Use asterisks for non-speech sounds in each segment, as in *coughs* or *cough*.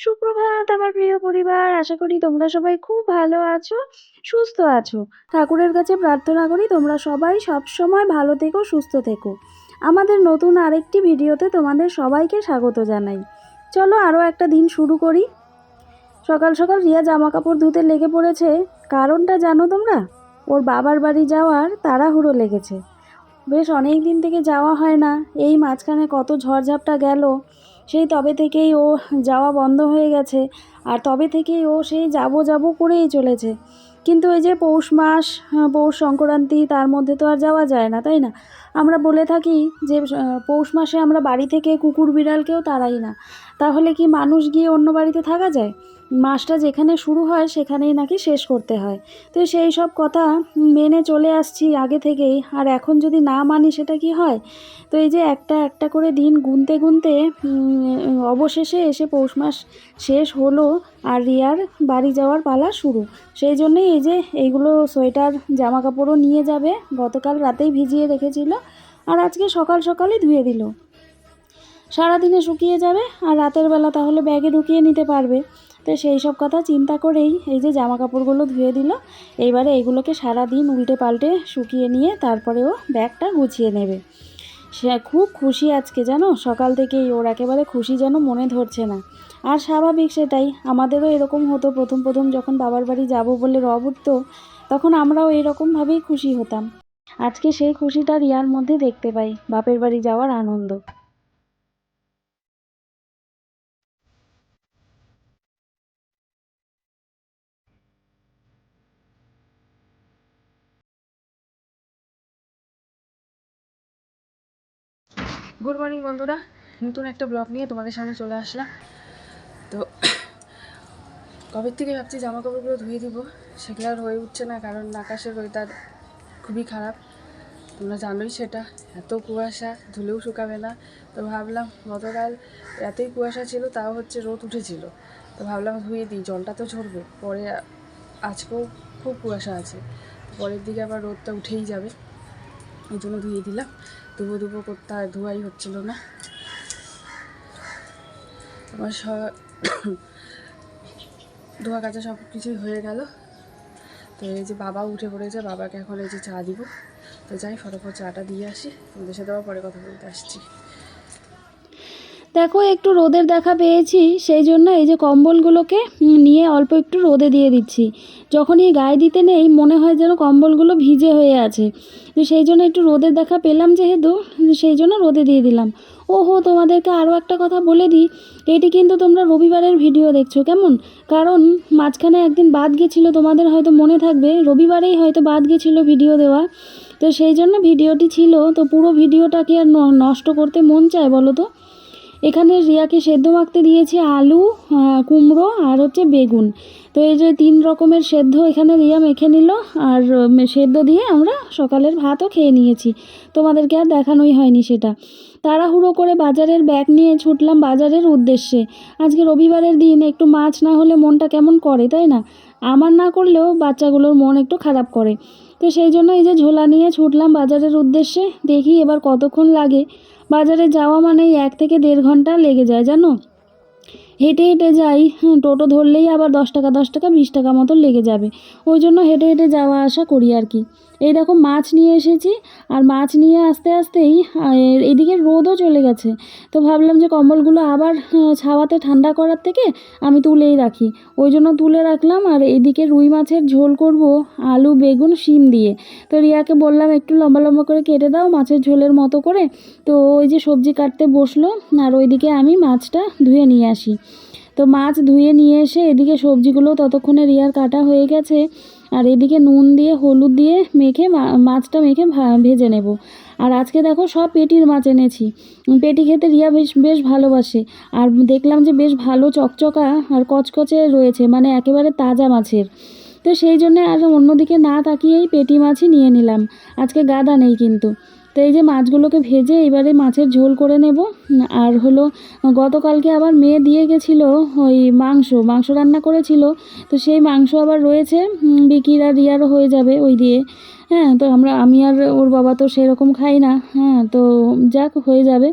সুপ্রভাত আমার প্রিয় পরিবার, আশা করি তোমরা সবাই খুব ভালো আছো, সুস্থ আছো। ঠাকুরের কাছে প্রার্থনা করি তোমরা সবাই সবসময় ভালো থেকো, সুস্থ থেকো। আমাদের নতুন আরেকটি ভিডিওতে তোমাদের সবাইকে স্বাগত জানাই। চলো আরও একটা দিন শুরু করি। সকাল সকাল রিয়া জামা কাপড় ধুতে লেগে পড়েছে। কারণটা জানো তোমরা? ওর বাবার বাড়ি যাওয়ার তাড়াহুড়ো লেগেছে। বেশ অনেক দিন থেকে যাওয়া হয় না। এই মাঝখানে কত ঝড়ঝাপটা গেল। সেই তবে থেকেই ও যাওয়া বন্ধ হয়ে গেছে আর তবে থেকেই ও সেই যাব যাব করেই চলেছে। কিন্তু এই যে পৌষ মাস হ্যাঁ, পৌষ সংক্রান্তি তার মধ্যে তো আর যাওয়া যায় না তাই না? আমরা বলে থাকি যে পৌষ মাসে আমরা বাড়ি থেকে কুকুর বিড়ালকেও তাড়াই না। তাহলে কি মানুষ গিয়ে অন্য বাড়িতে থাকা যায়? মাসটা যেখানে শুরু হয় সেখানেই নাকি শেষ করতে হয়। তো সেই সব কথা মেনে চলে আসছি আগে থেকেই। আর এখন যদি না মানি সেটা কি হয়? তো এই যে একটা একটা করে দিন গুনতে গুনতে অবশেষে এসে পৌষ মাস শেষ হলো আর রিয়ার বাড়ি যাওয়ার পালা শুরু। সেই জন্যই এই যে এইগুলো সোয়েটার জামা কাপড়ও নিয়ে যাবে, গতকাল রাতেই ভিজিয়ে রেখেছিল আর আজকে সকাল সকালই ধুয়ে দিল। সারাদিনে শুকিয়ে যাবে আর রাতের বেলা তাহলে ব্যাগে ঢুকিয়ে নিতে পারবে। তো সেই সব কথা চিন্তা করেই এই যে জামা কাপড়গুলো ধুয়ে দিল এইবারে এগুলোকে সারা দিন উল্টে পাল্টে শুকিয়ে নিয়ে তারপরে ও ব্যাগটা গুছিয়ে নেবে। সে খুব খুশি আজকে জানো? সকাল থেকেই ওর একেবারে খুশি যেন মনে ধরছে না। আর স্বাভাবিক সেটাই, আমাদেরও এরকম হতো প্রথম প্রথম যখন বাবার বাড়ি যাব বলে রব উঠতো, তখন আমরাও এরকমভাবেই খুশি হতাম। আজকে সেই খুশিটা রিয়ার মধ্যে দেখতে পাই, বাপের বাড়ি যাওয়ার আনন্দ। গুড মর্নিং বন্ধুরা। নতুন একটা ব্লগ নিয়ে তোমাদের সামনে চলে আসলাম। তো কবের থেকে ভাবছি জামা কাপড়গুলো ধুয়ে দিব, সেগুলো আর হয়ে উঠছে না, কারণ আকাশের ওয়েদার খুবই খারাপ। তোমরা জানোই সেটা, এত কুয়াশা, ধুলেও শুকাবে না। তো ভাবলাম, গতকাল এতই কুয়াশা ছিল, তাও হচ্ছে রোদ উঠেছিল। তো ভাবলাম ধুয়ে দিই, জলটা তো ঝরবে। পরে আজকেও খুব কুয়াশা আছে। পরের দিকে আবার রোদটা উঠেই যাবে। এই জন্য ধুয়ে দিলাম। ধুবো ধুবো করতে আর ধোয়াই হচ্ছিল না। আমার সব *coughs* ধোয়া কাচা সব কিছুই হয়ে গেল। তো এই যে বাবা উঠে পড়েছে, বাবাকে এখন এই যে চা দিব। তো যাই, ফটোফট চাটা দিয়ে আসি। তোমাদের সাথে আবার পরে কথা বলতে আসছি। দেখো, একটু রোদের দেখা পেয়েছি, সেই জন্য এই যে কম্বলগুলোকে নিয়ে অল্প একটু রোদে দিয়ে দিচ্ছি। যখনই গায়ে দিতে নেই, মনে হয় যেন কম্বলগুলো ভিজে হয়ে আছে। সেই জন্য একটু রোদের দেখা পেলাম যেহেতু, সেই জন্য রোদে দিয়ে দিলাম। ওহো, তোমাদেরকে আরও একটা কথা বলে দিই, এটি কিন্তু তোমরা রবিবারের ভিডিও দেখছ, কেমন? কারণ মাঝখানে একদিন বাদ গেছিল, তোমাদের হয়তো মনে থাকবে, রবিবারেই হয়তো বাদ গেছিল ভিডিও দেওয়া। তো সেই জন্য ভিডিওটি ছিল, তো পুরো ভিডিওটা কি আর নষ্ট করতে মন চায় বলো তো? এখানে রিয়াকে সেদ্ধ মাখতে দিয়েছি আলু কুমড়ো আর হচ্ছে বেগুন। তো এই যে তিন রকমের সেদ্ধ এখানে রিয়া মেখে নিল আর সেদ্ধ দিয়ে আমরা সকালের ভাতও খেয়ে নিয়েছি। তোমাদেরকে আর দেখানোই হয়নি সেটা। তাড়াহুড়ো করে বাজারের ব্যাগ নিয়ে ছুটলাম বাজারের উদ্দেশ্যে। আজকে রবিবারের দিন, একটু মাছ না হলে মনটা কেমন করে, তাই না? আমার না করলেও বাচ্চাগুলোর মন একটু খারাপ করে। তো সেই জন্য এই যে ঝোলা নিয়ে ছুটলাম বাজারের উদ্দেশ্যে, দেখি এবার কতক্ষণ লাগে। বাজারে যাওয়া মানে এক থেকে দেড় ঘণ্টা লেগে যায়, জানো? হেঁটে হেঁটে যাই টোটো ধরলেই আবার দশ টাকা দশ টাকা, বিশ টাকা মতো লেগে যাবে। ওই জন্য হেঁটে হেঁটে যাওয়া আসা করি আর কি। এই দেখো মাছ নিয়ে এসেছি আর মাছ নিয়ে আসতে আসতেই এদিকে রোদও চলে গেছে। তো ভাবলাম যে কম্বলগুলো আবার ছাওয়াতে ঠান্ডা করার থেকে আমি তুলেই রাখি। ওই জন্য তুলে রাখলাম আর এদিকে রুই মাছের ঝোল করব আলু, বেগুন, শিম দিয়ে। তো রিয়াকে বললাম, একটু লম্বা লম্বা করে কেটে দাও মাছের ঝোলের মতো করে। তো ওই যে সবজি কাটতে বসল আর ওইদিকে আমি মাছটা ধুয়ে নিয়ে আসি। তো মাছ ধুয়ে নিয়ে এসে এদিকে সবজিগুলো ততক্ষণে রিয়ার কাটা হয়ে গেছে। আর এদিকে নুন দিয়ে, হলুদ দিয়ে মেখে মাছটা মেখে ভেজে নেব। আর আজকে দেখো সব পেটির মাছ এনেছি। পেটি খেতে রিয়া বেশ বেশ ভালোবাসে। আর দেখলাম যে বেশ ভালো চকচকা আর কচকচে রয়েছে মানে একেবারে তাজা মাছের। তো সেই জন্য আর অন্যদিকে না তাকিয়েই পেটি মাছই নিয়ে নিলাম। আজকে গাদা নেই কিন্তু। তো এই যে মাছগুলোকে ভেজে এবারে মাছের ঝোল করে নেব। আর হলো, গতকালকে আবার মেয়ে দিয়ে গেছিল ওই মাংস মাংস রান্না করেছিল। তো সেই মাংস আবার রয়েছে বিকির আর রিয়ারও হয়ে যাবে ওই দিয়ে। হ্যাঁ তো আমরা, আমি আর ওর বাবা তো সেরকম খাই না। হ্যাঁ তো যাক, হয়ে যাবে।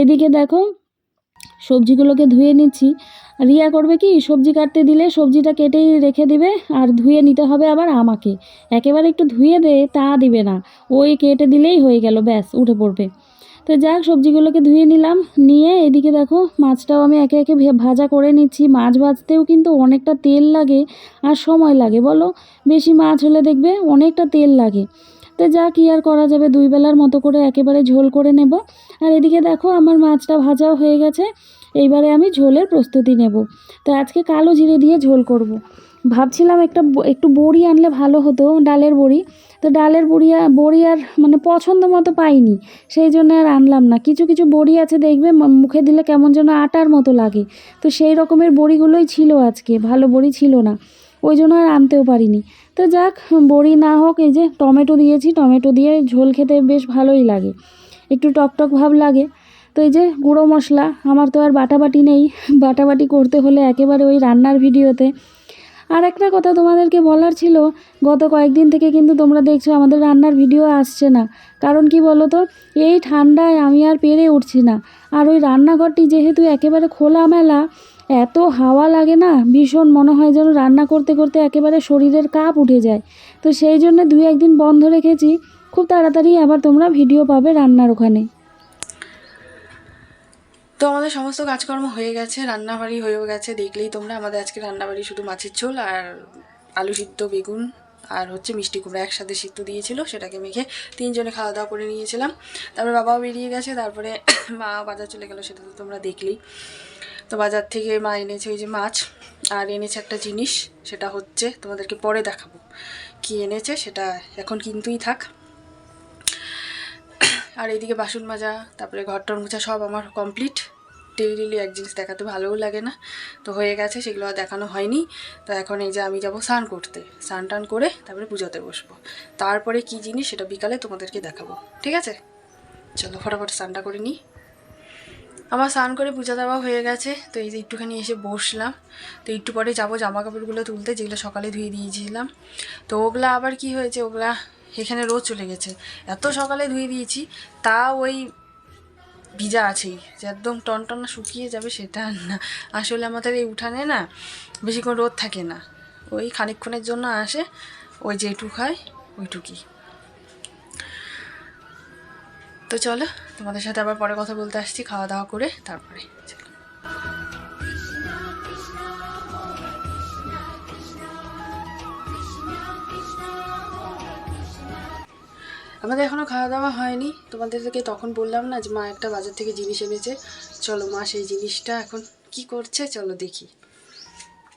এদিকে দেখো, সবজিগুলোকে ধুয়ে নিচ্ছি। রিয়া করবে কি, সবজি কাটতে দিলে সবজিটা কেটেই রেখে দিবে, আর ধুয়ে নিতে হবে আবার আমাকে। একেবারে একটু ধুয়ে দে, তা দিবে না। ওই কেটে দিলেই হয়ে গেল, ব্যাস, উঠে পড়বে। তো যাক, সবজিগুলোকে ধুয়ে নিলাম, নিয়ে এদিকে দেখো, মাছটাও আমি একে একে ভাজা করে নিচ্ছি। মাছ ভাজতেও কিন্তু অনেকটা তেল লাগে আর সময় লাগে, বলো? বেশি মাছ হলে দেখবে অনেকটা তেল লাগে। তো যা কি আর করা যাবে, দুই বেলার মতো করে একেবারে ঝোল করে নেব। আর এদিকে দেখো, আমার মাছটা ভাজাও হয়ে গেছে। এইবারে আমি ঝোলের প্রস্তুতি নেব। তো আজকে কালো জিরে দিয়ে ঝোল করব। ভাবছিলাম একটা একটু বড়ি আনলে ভালো হতো, ডালের বড়ি। তো ডালের বড়ি বড়ি আর মানে পছন্দ মতো পাইনি। সেই জন্য আর আনলাম না। কিছু কিছু বড়ি আছে দেখবে মুখে দিলে কেমন যেন আটার মতো লাগে। তো সেই রকমের বড়িগুলোই ছিল আজকে। ভালো বড়ি ছিল না। ওই জন্য আর আনতেও পারিনি। তো যাক, বড়ি না হোক, এই যে টমেটো দিয়েছি। টমেটো দিয়ে ঝোল খেতে বেশ ভালোই লাগে। একটু টক টক ভাব লাগে। তো এই যে গুঁড়ো মশলা, আমার তো আর বাটাবাটি নেই। বাটাবাটি করতে হলে একেবারে ওই রান্নার ভিডিওতে। আর একটা কথা তোমাদেরকে বলার ছিল, গত কয়েকদিন থেকে কিন্তু তোমরা দেখছ আমাদের রান্নার ভিডিও আসছে না। কারণ কি বলো তো এই ঠান্ডায় আমি আর পেরে উঠছি না। আর ওই রান্নাঘরটি যেহেতু একেবারে খোলা মেলা এত হাওয়া লাগে না, ভীষণ মনে হয় যেন রান্না করতে করতে একেবারে শরীরের কাপ উঠে যায়। তো সেই জন্য দুই একদিন বন্ধ রেখেছি, খুব তাড়াতাড়ি আবার তোমরা ভিডিও পাবে রান্নার ওখানে। তো আমাদের সমস্ত কাজকর্ম হয়ে গেছে, রান্নাবাড়ি হয়েও গেছে। দেখলেই তোমরা আমাদের আজকে রান্নাবাড়ি শুধু মাছের ঝোল আর আলু সিদ্ধ, বেগুন আর হচ্ছে মিষ্টি কুমড়া একসাথে সিদ্ধ দিয়েছিল, সেটাকে মেখে তিনজনে খাওয়া দাওয়া করে নিয়েছিলাম। তারপরে বাবাও বেরিয়ে গেছে, তারপরে *coughs* মা বাজার চলে গেল, সেটা তো তোমরা দেখলেই। তো বাজার থেকে মা এনেছে ওই যে মাছ, আর এনেছে একটা জিনিস, সেটা হচ্ছে তোমাদেরকে পরে দেখাবো। কি এনেছে সেটা এখন কিন্তুই থাক। আর এইদিকে বাসন মাজা, তারপরে ঘর ঘরটর মোছা সব আমার কমপ্লিট ডেলি ডেলি এক জিনিস দেখাতে ভালোও লাগে না। তো হয়ে গেছে, সেগুলো আর দেখানো হয়নি। তো এখন এই যে আমি যাব স্নান করতে। স্নান টান করে তারপরে পুজোতে বসবো। তারপরে কি জিনিস সেটা বিকালে তোমাদেরকে দেখাবো। ঠিক আছে? চলো ফটাফট স্নানটা করে নিই। আমার স্নান করে পূজা দেওয়া হয়ে গেছে। তো এই যে একটুখানি এসে বসলাম। তো একটু পরে যাব জামা কাপড়গুলো তুলতে, যেগুলো সকালে ধুয়ে দিয়েছিলাম। তো ওগুলা আবার কি হয়েছে? ওগুলা এখানে রোজ চলে গেছে। এত সকালে ধুয়ে দিয়েছি তা ওই ভিজা আছেই যে একদম টনটনা শুকিয়ে যাবে সেটা না। আসলে আমাদের এই উঠানে না বেশিক্ষণ রোদ থাকে না। ওই খানিকক্ষণের জন্য আসে, ওই যেটুক হয় ওইটুকুই তো চলো, তোমাদের সাথে আবার পরে কথা বলতে আসছি, খাওয়া দাওয়া করে তারপরে আমাদের এখনও খাওয়া দাওয়া হয়নি। তোমাদেরকে তখন বললাম না যে, মা একটা বাজার থেকে জিনিস এনেছে। চলো মা সেই জিনিসটা এখন কি করছে, চলো দেখি।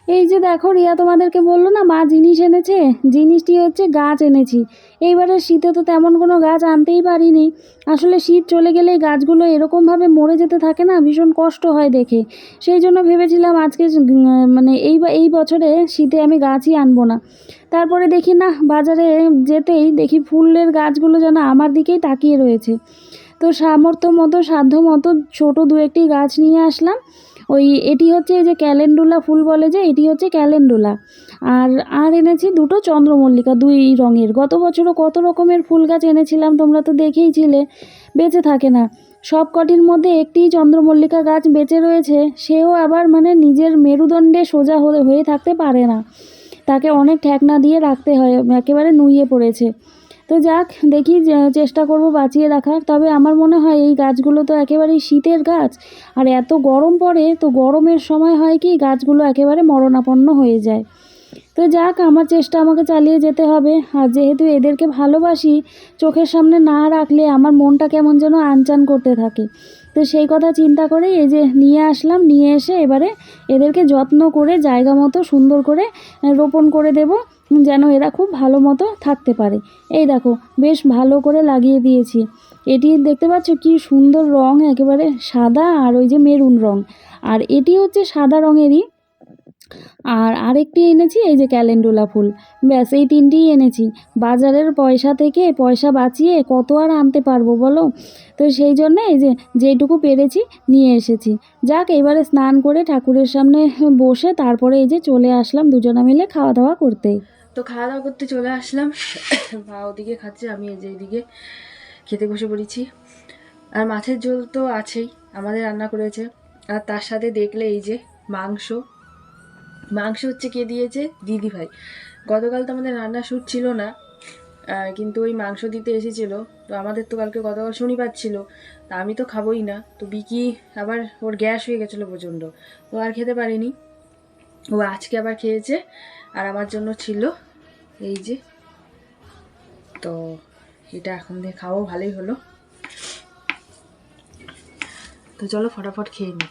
এই যে দেখো, রিয়া তোমাদেরকে বলল না, মা জিনিস এনেছে, জিনিসটি হচ্ছে গাছ এনেছি। এইবারে শীতে তো তেমন কোনো গাছ আনতেই পারিনি। আসলে শীত চলে গেলে গাছগুলো এরকমভাবে মরে যেতে থাকে না, ভীষণ কষ্ট হয় দেখে। সেই জন্য ভেবেছিলাম আজকে মানে এই এই বছরে শীতে আমি গাছই আনব না। তারপরে দেখি না বাজারে যেতেই দেখি ফুলের গাছগুলো যেন আমার দিকেই তাকিয়ে রয়েছে। তো সামর্থ্য মতো, সাধ্য মতো ছোটো দু একটি গাছ নিয়ে আসলাম। ওই, এটি হচ্ছে এই যে ক্যালেন্ডুলা ফুল বলে যে, এটি হচ্ছে ক্যালেন্ডুলা। আর আর এনেছি দুটো চন্দ্রমল্লিকা দুই রঙের। গত বছরও কত রকমের ফুল গাছ এনেছিলাম, তোমরা তো দেখেইছিলে, বেঁচে থাকে না। সব কটির মধ্যে একটি চন্দ্রমল্লিকা গাছ বেঁচে রয়েছে, সেও আবার মানে নিজের মেরুদণ্ডে সোজা হয়ে হয়ে থাকতে পারে না। তাকে অনেক ঠেকনা দিয়ে রাখতে হয়, একেবারে নুইয়ে পড়েছে। তো যাক, দেখি চেষ্টা করব বাঁচিয়ে রাখার। তবে আমার মনে হয় এই গাছগুলো তো একেবারেই শীতের গাছ। আর এত গরম পড়ে, তো গরমের সময় হয় কি, গাছগুলো একেবারে মরণাপন্ন হয়ে যায়। তো যাক, আমার চেষ্টা আমাকে চালিয়ে যেতে হবে। আর যেহেতু এদেরকে ভালোবাসি, চোখের সামনে না রাখলে আমার মনটা কেমন যেন আনচান করতে থাকে। তো সেই কথা চিন্তা করে এই যে নিয়ে আসলাম, নিয়ে এসে এবারে এদেরকে যত্ন করে, জায়গা মতো সুন্দর করে রোপণ করে দেব, যেন এরা খুব ভালো মতো থাকতে পারে। এই দেখো, বেশ ভালো করে লাগিয়ে দিয়েছি। এটি দেখতে পাচ্ছ কি সুন্দর রং, একেবারে সাদা আর ওই যে মেরুন রং। আর এটি হচ্ছে সাদা রঙেরই আর আরেকটি এনেছি, এই যে ক্যালেন্ডুলা ফুল। ব্যাস, এই তিনটিই এনেছি। বাজারের পয়সা থেকে পয়সা বাঁচিয়ে কত আর আনতে পারব বলো? তো সেই জন্য এই যে যেটুকু পেরেছি নিয়ে এসেছি। যাক, এবারে স্নান করে ঠাকুরের সামনে বসে তারপরে এই যে চলে আসলাম দুজনা মিলে খাওয়া দাওয়া করতে। তো খাওয়া দাওয়া করতে চলে আসলাম। মা ওদিকে খাচ্ছে, আমি এই যে এইদিকে খেতে বসে পড়েছি। আর মাছের ঝোল তো আছেই, আমাদের রান্না করেছে। আর তার সাথে দেখলে এই যে মাংস। মাংস হচ্ছে কে দিয়েছে? দিদি ভাই গতকাল তো আমাদের রান্না শ্যুট ছিল না কিন্তু ওই মাংস দিতে এসেছিল। তো আমাদের তো কালকে গতকাল শনিবার ছিল, তা আমি তো খাবোই না। তো বিকি আবার ওর গ্যাস হয়ে গেছিল প্রচণ্ড, ও আর খেতে পারেনি। ও আজকে আবার খেয়েছে, আর আমার জন্য ছিল এই যে। তো এটা এখন দিয়ে খাওয়াও ভালোই হলো। তো চলো ফটাফট খেয়ে নিই।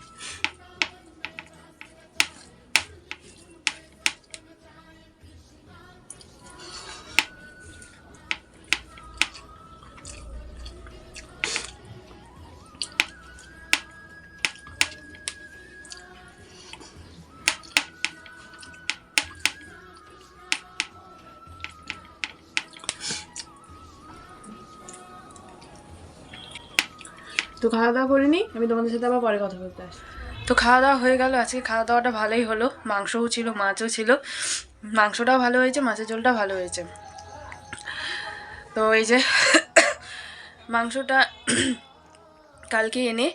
খাওয়া দাওয়া করিনি আমি তোমাদের সাথে আবার পরে কথা বলতে আসি তো খাওয়া দাওয়া হয়ে গেল, আজকে খাওয়া দাওয়াটা ভালোই হলো, মাংসও ছিল, মাছও ছিল। মাংসটাও ভালো হয়েছে, মাছের ঝোলটা ভালো হয়েছে। তো এই যে *coughs* মাংসটা *coughs* কালকে এনে,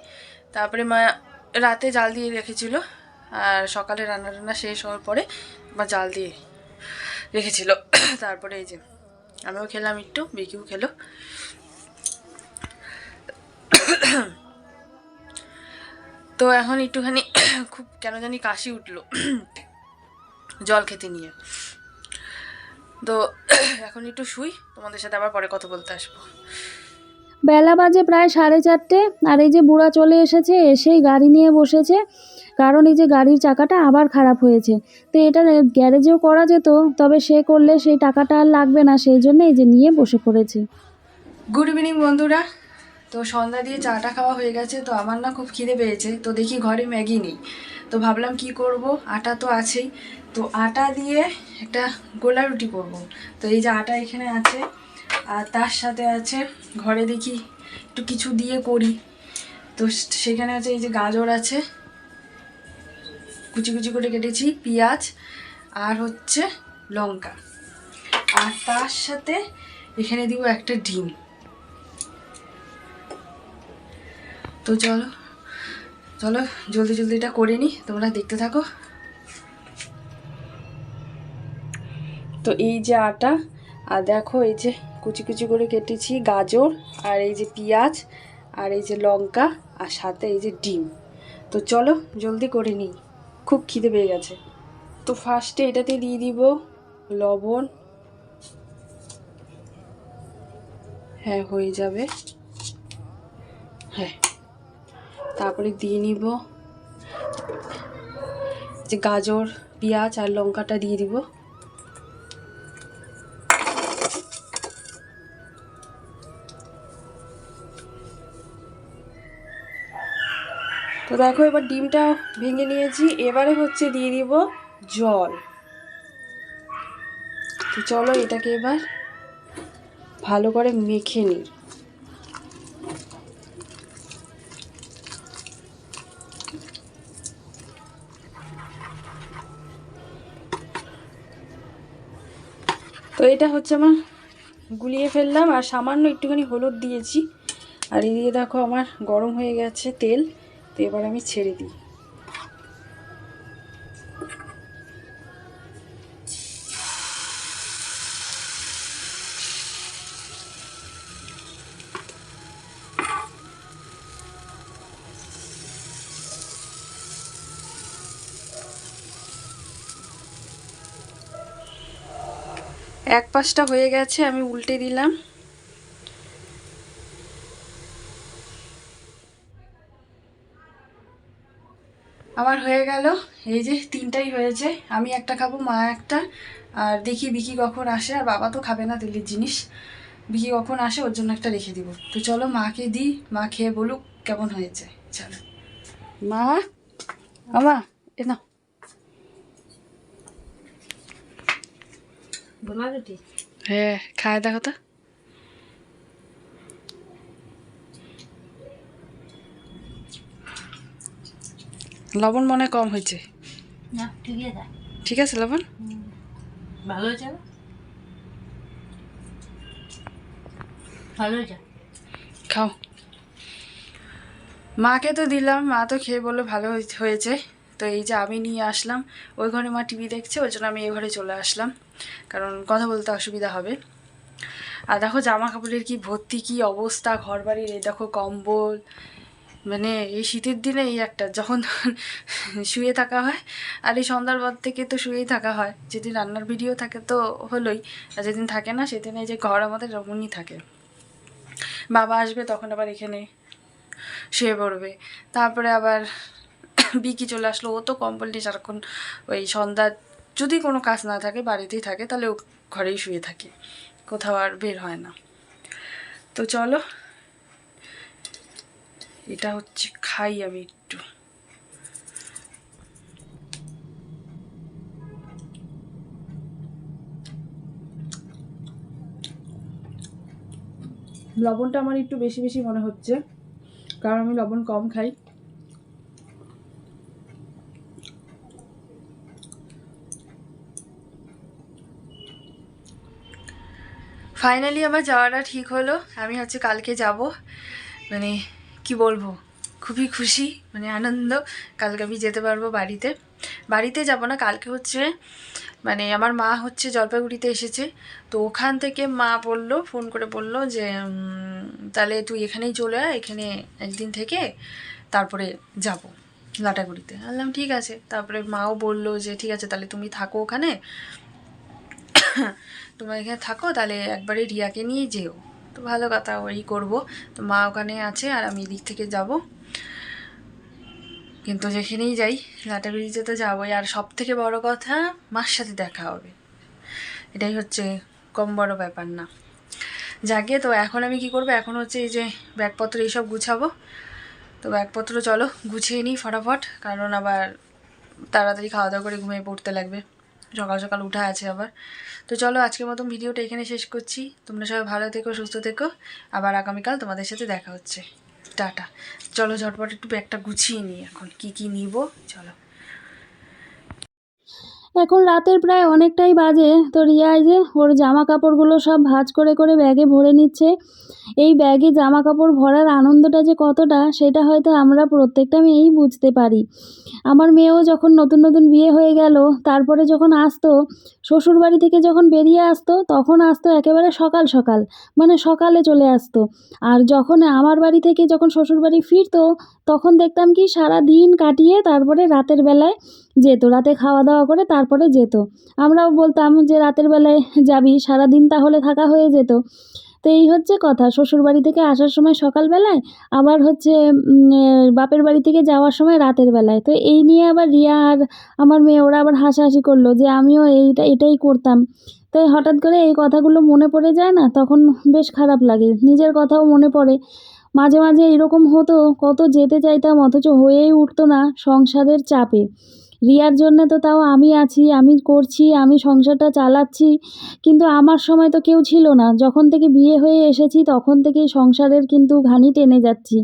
তারপরে মা রাতে জাল দিয়ে রেখেছিল, আর সকালে রান্না টান্না শেষ হওয়ার পরে মা জাল দিয়ে রেখেছিল। *coughs* তারপরে এই যে, আমিও খেলাম একটু, বিকিও খেলো। তো এখন একটুখানি *coughs* খুব কেন জানি কাশি উঠল *coughs* জল খেতে নিয়ে। তো *coughs* এখন একটু শুই তোমাদের সাথে আবার পরে কথা বলতে আসব। বেলা বাজে প্রায় সাড়ে চারটে আর এই যে বুড়া চলে এসেছে এসেই গাড়ি নিয়ে বসেছে কারণ এই যে গাড়ির চাকাটা আবার খারাপ হয়েছে। তো এটা গ্যারেজেও করা যেত তবে সে করলে সেই টাকাটা আর লাগবে না সেই জন্য এই যে নিয়ে বসে পড়েছে। গুড ইভিনিং বন্ধুরা। তো সন্ধ্যা দিয়ে চাটা খাওয়া হয়ে গেছে, তো আমার না খুব খিদে পেয়েছে, তো দেখি ঘরে ম্যাগি নেই। তো ভাবলাম কি করব? আটা তো আছেই। তো আটা দিয়ে একটা গোলা রুটি করব। তো এই যে আটা এখানে আছে, আর তার সাথে আছে, ঘরে দেখি একটু কিছু দিয়ে করি। তো সেখানে আছে এই যে গাজর আছে, কুচি কুচি করে কেটেছি, পেঁয়াজ, আর হচ্ছে লঙ্কা। আর তার সাথে এখানে দিব একটা ডিম। তো চলো চলো, জলদি জলদি এটা করে নিই তোমরা দেখতে থাকো। তো এই যে আটা, আর দেখো এই যে কুচি কুচি করে কেটেছি গাজর, আর এই যে পেঁয়াজ, আর এই যে লঙ্কা, আর সাথে এই যে ডিম। তো চলো, জলদি করে নিই খুব খিদে পেয়ে গেছে। তো ফার্স্টে এটাতে দিয়ে দিব লবণ। হ্যাঁ হয়ে যাবে। হ্যাঁ। তারপরে দিয়ে নিব যে গাজর, পেঁয়াজ আর লঙ্কাটা দিয়ে দিব। তো দেখো এবার ডিমটা ভেঙে নিয়েছি, এবারে হচ্ছে দিয়ে দিব জল। তো চলো এটাকে এবার ভালো করে মেখে নিই। তো এটা হচ্ছে আমার গুলিয়ে ফেললাম, আর সামান্য একটুখানি হলুদ দিয়েছি। আর এদিকে দেখো আমার গরম হয়ে গেছে তেল, তো এবার আমি ছেড়ে দিই। এক পাশটা হয়ে গেছে, আমি উল্টে দিলাম। আমার হয়ে গেল, এই যে তিনটাই হয়েছে, আমি একটা খাব, মা একটা, আর দেখি বিকি কখন আসে, আর বাবা তো খাবে না তেলের জিনিস। বিকি কখন আসে, ওর জন্য একটা রেখে দিব। তো চলো মাকে দিই, মা খেয়ে বলুক কেমন হয়েছে, চলো। মা? আমা, এ হ্যাঁ খায় দেখো তো। লবণ মনে কম হয়েছে। না ঠিক আছে। ঠিক আছে লবণ? ভালো হয়েছে ভালো হয়েছে? খাও। মাকে তো দিলাম মা তো খেয়ে বলল ভালো হয়েছে। তো তো এই যে আমি নিয়ে আসলাম ওই ঘরে মা টিভি দেখছে ওই জন্য আমি এই ঘরে চলে আসলাম। কারণ কথা বলতে অসুবিধা হবে। আর দেখো জামা কাপড়ের কি ভর্তি, কি অবস্থা ঘর বাড়ির এই দেখো কম্বল মানে এই শীতের দিনে এই একটা, যখন *laughs* শুয়ে থাকা হয়, আর এই সন্ধ্যার পর থেকে তো শুয়েই থাকা হয়। যেদিন রান্নার ভিডিও থাকে তো হলোই, আর যেদিন থাকে না সেদিন এই যে ঘর আমাদের এরকমই থাকে। বাবা আসবে তখন আবার এখানে শুয়ে পড়বে। তারপরে আবার *coughs* বিকি চলে আসলো, ও তো কম্বল নিয়ে সারাক্ষণ ওই সন্ধ্যা যদি কোনো কাজ না থাকে, বাড়িতেই থাকে, তাহলে ও ঘরেই শুয়ে থাকে। কোথাও আর বের হয় না। তো চলো, এটা হচ্ছে খাই আমি একটু। লবণটা আমার একটু বেশি বেশি মনে হচ্ছে, কারণ আমি লবণ কম খাই। ফাইনালি আমার যাওয়াটা ঠিক হলো। আমি হচ্ছে কালকে যাব। মানে কি বলব? খুবই খুশি মানে আনন্দ। কালকে আমি যেতে পারব বাড়িতে। বাড়িতে যাব না, কালকে হচ্ছে মানে আমার মা হচ্ছে জলপাইগুড়িতে এসেছে। তো ওখান থেকে মা বলল, ফোন করে বলল যে তাহলে তুই এখানেই চলে আয়, এখানে একদিন থেকে তারপরে যাব লাটাগুড়িতে। বললাম, ঠিক আছে। তারপরে মাও বলল যে, ঠিক আছে, তাহলে তুমি থাকো ওখানে। তোমরা এখানে থাকো, তাহলে একবারে রিয়াকে নিয়ে যেও। তো ভালো কথা, ওই করব। তো মা ওখানে আছে আর আমি এদিক থেকে যাব। কিন্তু যেখানেই যাই। লাটাগুড়িতে তো যাবোই। আর সব থেকে বড় কথা, মার সাথে দেখা হবে। এটাই হচ্ছে কম বড় ব্যাপার না। যাকে তো এখন আমি কি করব? এখন হচ্ছে এই যে ব্যাগপত্র এইসব গুছাবো। তো ব্যাগপত্র চলো, গুছিয়ে নিই ফটাফট। কারণ আবার তাড়াতাড়ি খাওয়া দাওয়া করে ঘুমিয়ে পড়তে লাগবে। সকাল সকাল উঠা আছে আবার। তো চলো আজকের মতন ভিডিওটা এখানে শেষ করছি। তোমরা সবাই ভালো থেকো, সুস্থ থেকো। আবার আগামীকাল তোমাদের সাথে দেখা হচ্ছে। টাটা। চলো ঝটপট একটু ব্যাগটা গুছিয়ে নিই এখন। কি কি নিব? চলো। এখন রাতের প্রায় অনেকটাই বাজে। তো রিয়া যে ওর জামা কাপড়গুলো সব ভাঁজ করে করে ব্যাগে ভরে নিচ্ছে। এই ব্যাগে জামা কাপড় ভরার আনন্দটা যে কতটা, সেটা হয়তো আমরা প্রত্যেকটা মেয়েই বুঝতে পারি। আমার মেয়েও যখন নতুন নতুন বিয়ে হয়ে গেল, তারপরে যখন আসতো শ্বশুর বাড়ি থেকে যখন বেরিয়ে আসতো, তখন আসতো একেবারে সকাল সকাল মানে সকালে চলে আসতো। আর যখন আমার বাড়ি থেকে যখন শ্বশুর বাড়ি ফিরতো, তখন দেখতাম কি সারা দিন কাটিয়ে তারপরে রাতের বেলায় যেত, রাতে খাওয়া দাওয়া করে তারপরে যেত। আমরাও বলতাম যে, রাতের বেলায় যাবি সারা দিন তাহলে থাকা হয়ে যেত। তো এই হচ্ছে কথা শ্বশুর বাড়ি থেকে আসার সময় সকালবেলায়, আবার হচ্ছে বাপের বাড়ি থেকে যাওয়ার সময় রাতের বেলায়। তো এই নিয়ে আবার রিয়া আর আমার মেয়ে, ওরা আবার হাসাহাসি করল যে, আমিও এইটা, এটাই করতাম। তো হঠাৎ করে এই কথাগুলো মনে পড়ে যায় না, তখন বেশ খারাপ লাগে। নিজের কথাও মনে পড়ে। মাঝে মাঝে এরকম হতো, কত যেতে চাইতাম, অথচ হয়েই উঠতো না সংসারের চাপে। রিয়ার জন্য তো তাও আমি আছি, আমি করছি, আমি সংসারটা চালাচ্ছি, কিন্তু আমার সময় তো কেউ ছিল না। যখন থেকে বিয়ে হয়ে এসেছি, তখন থেকেই সংসারের কিন্তু ঘানি টেনে যাচ্ছি,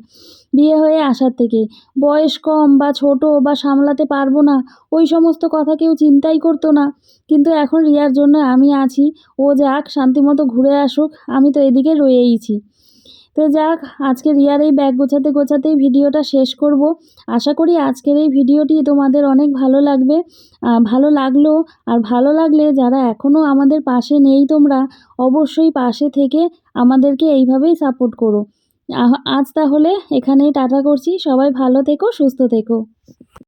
বিয়ে হয়ে আসার থেকে। বয়স কম বা ছোট বা সামলাতে পারব না, ওই সমস্ত কথা কেউ চিন্তাই করতো না। কিন্তু এখন রিয়ার জন্য আমি আছি, ও যাক, শান্তিমতো ঘুরে আসুক, আমি তো এদিকে রয়েইছি। তো যাক, আজকে রিয়ার এই ব্যাগ গোছাতে গোছাতেই ভিডিওটা শেষ করব। আশা করি আজকের এই ভিডিওটি তোমাদের অনেক ভালো লাগবে। ভালো লাগল আর ভালো লাগলে যারা এখনও আমাদের পাশে নেই তোমরা, অবশ্যই পাশে থেকে আমাদেরকে এইভাবেই সাপোর্ট করো। আজ তাহলে এখানেই টাটা করছি। সবাই ভালো থেকো, সুস্থ থেকো।